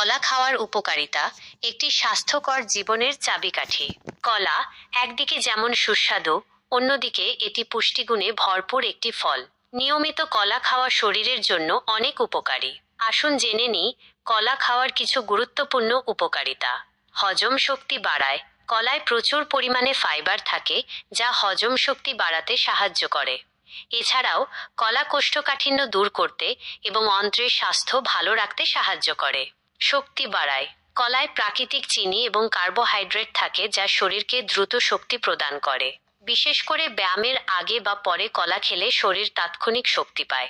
কলা খাওয়ার উপকারিতা, একটি স্বাস্থ্যকর জীবনের চাবিকাঠি। কলা একদিকে যেমন সুস্বাদু, অন্যদিকে এটি পুষ্টিগুণে ভরপুর একটি ফল। নিয়মিত কলা খাওয়া শরীরের জন্য অনেক উপকারী। আসুন জেনে নিই, কলা খাওয়ার কিছু গুরুত্বপূর্ণ উপকারিতা। হজম শক্তি বাড়ায়। কলায় প্রচুর পরিমাণে ফাইবার থাকে, যা হজম শক্তি বাড়াতে সাহায্য করে। এছাড়াও, কলা কোষ্ঠকাঠিন্য দূর করতে এবং অন্ত্রের স্বাস্থ্য ভালো রাখতে সাহায্য করে। শক্তি বাড়ায়। কলায় প্রাকৃতিক চিনি এবং কার্বোহাইড্রেট থাকে যা শরীরকে দ্রুত শক্তি প্রদান করে। বিশেষ করে ব্যায়ামের আগে বা পরে কলা খেলে শরীর তাৎক্ষণিক শক্তি পায়।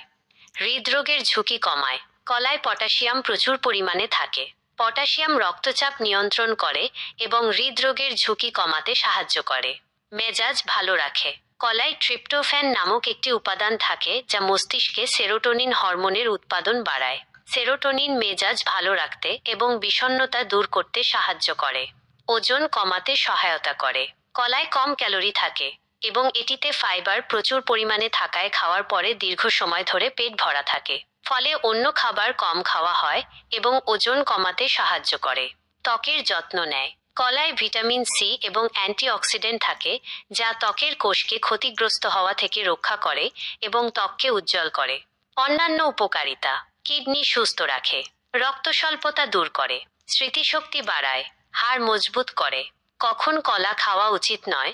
হৃদরোগের ঝুঁকি কমায়। কলায় পটাশিয়াম প্রচুর পরিমাণে থাকে। পটাশিয়াম রক্তচাপ নিয়ন্ত্রণ করে এবং হৃদরোগের ঝুঁকি কমাতে সাহায্য করে। মেজাজ ভালো রাখে। কলায় ট্রিপ্টোফ্যান নামক একটি উপাদান থাকে যা মস্তিষ্কে সেরোটোনিন হরমোনের উৎপাদন বাড়ায়। সেরোটোনিন মেজাজ ভালো রাখতে এবং বিষণ্ণতা দূর করতে সাহায্য করে। ওজন কমাতে সহায়তা করে। কলায় কম ক্যালোরি থাকে এবং এটিতে ফাইবার প্রচুর পরিমাণে থাকায় খাওয়ার পরে দীর্ঘ সময় ধরে পেট ভরা থাকে। ফলে অন্য খাবার কম খাওয়া হয় এবং ওজন কমাতে সাহায্য করে। ত্বকের যত্ন নেয়। কলায় ভিটামিন সি এবং অ্যান্টিঅক্সিডেন্ট থাকে যা ত্বকের কোষকে ক্ষতিগ্রস্ত হওয়া থেকে রক্ষা করে এবং ত্বককে উজ্জ্বল করে। অন্যান্য উপকারিতা কিডনি সুস্থ রাখে রক্ত স্বল্পতা দূর করে, স্মৃতিশক্তি বাড়ায়, হাড় মজবুত করে। কখন কলা খাওয়া উচিত নয়?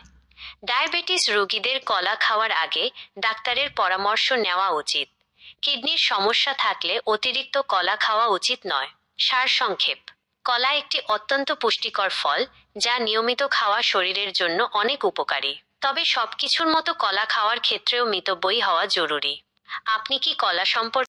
ডায়াবেটিস রোগীদের কলা খাওয়ার আগে ডাক্তারের পরামর্শ নেওয়া উচিত। কিডনির সমস্যা থাকলে অতিরিক্ত কলা খাওয়া উচিত নয়। সারসংক্ষেপ। কলা একটি অত্যন্ত পুষ্টিকর ফল, যা নিয়মিত খাওয়া শরীরের জন্য অনেক উপকারী। তবে সবকিছুর মতো কলা খাওয়ার ক্ষেত্রেও মিতব্যয়ী হওয়া জরুরি। আপনি কি কলা সম্পর্কে